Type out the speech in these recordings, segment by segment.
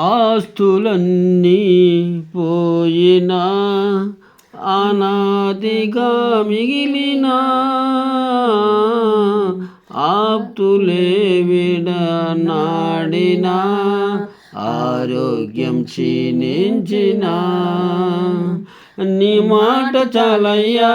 ఆస్తులన్నీ పోయినా అనాదిగా మిగిలిన ఆప్తులే విడనాడిన ఆరోగ్యం క్షీణించిన. నీ మాట చాలయ్యా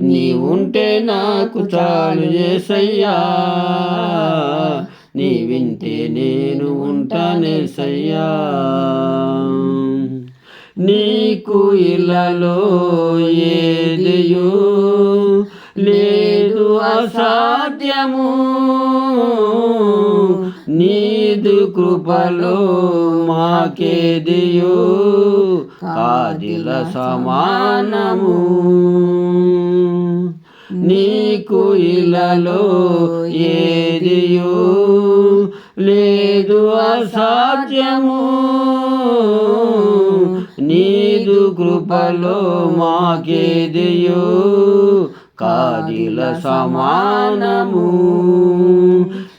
నీ ఉంటే నాకు చాలు ఏసయ్యా. నీ వింటే నేను ఉంటానే సయ్యా నీకు ఇలలో ఏదియో లేదు అసాధ్యము. నీదు కృపలో మాకేదియో కాదిల సమానము. నీకు ఇలలో ఏదియో? లేదు అసాధ్యము. నీదు కృపలో మాకేదియో? కాదిల సమానము.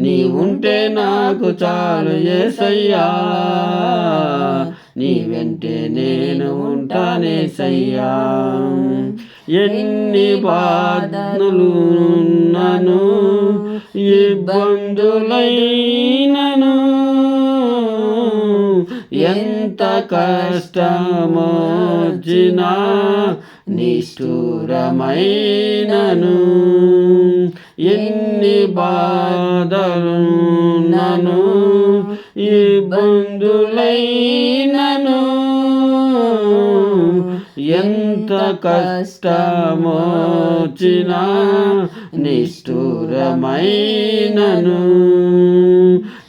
నీ ఉంటే నాకు చాలు ఏసయ్యా. నీ వెంటే నేను ఉంటానే సయ్యా ఎన్ని బాధలు నన్ను ఇబ్బందులైనను ఎంత కష్టమోజినా నిష్ఠూరమైనను ఎన్ని బాధలు నను ఇబ్బందులైనను. ఎంత కష్టమొచ్చినా నిష్ఠురమైనను.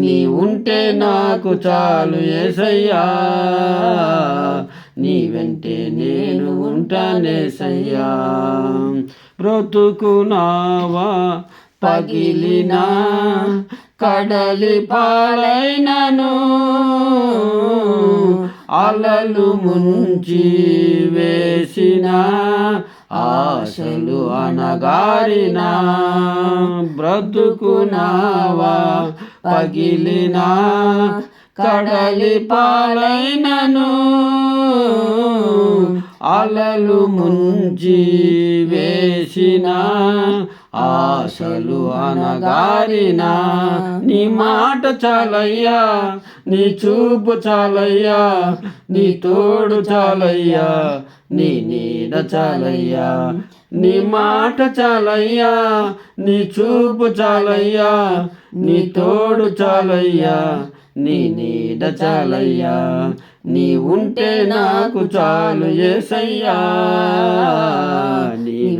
నీ ఉంటే నాకు చాలు ఏసయ్యా. నీ వెంటే నేను ఉంటానే సయ్యా బ్రతుకునావా పగిలినా కడలి పాలైనను అలలు ముంచి వేసిన ఆశలు అనగారిన బ్రతుకునావా పగిలినా కడలి పాలైనను అలలు ముంచి వేసిన ఆశలు అనగారిన నీ మాట చాలయ్యా నీ చూపు చాలయ్యా నీ తోడు చాలయ్యా నీ నీడ చాలయ్యా నీ మాట చాలయ్యా నీ చూపు చాలయ్యా నీ తోడు చాలయ్యా నీ నీడ చాలయ్యా నీ ఉంటే నాకు చాలు ఏసయ్యా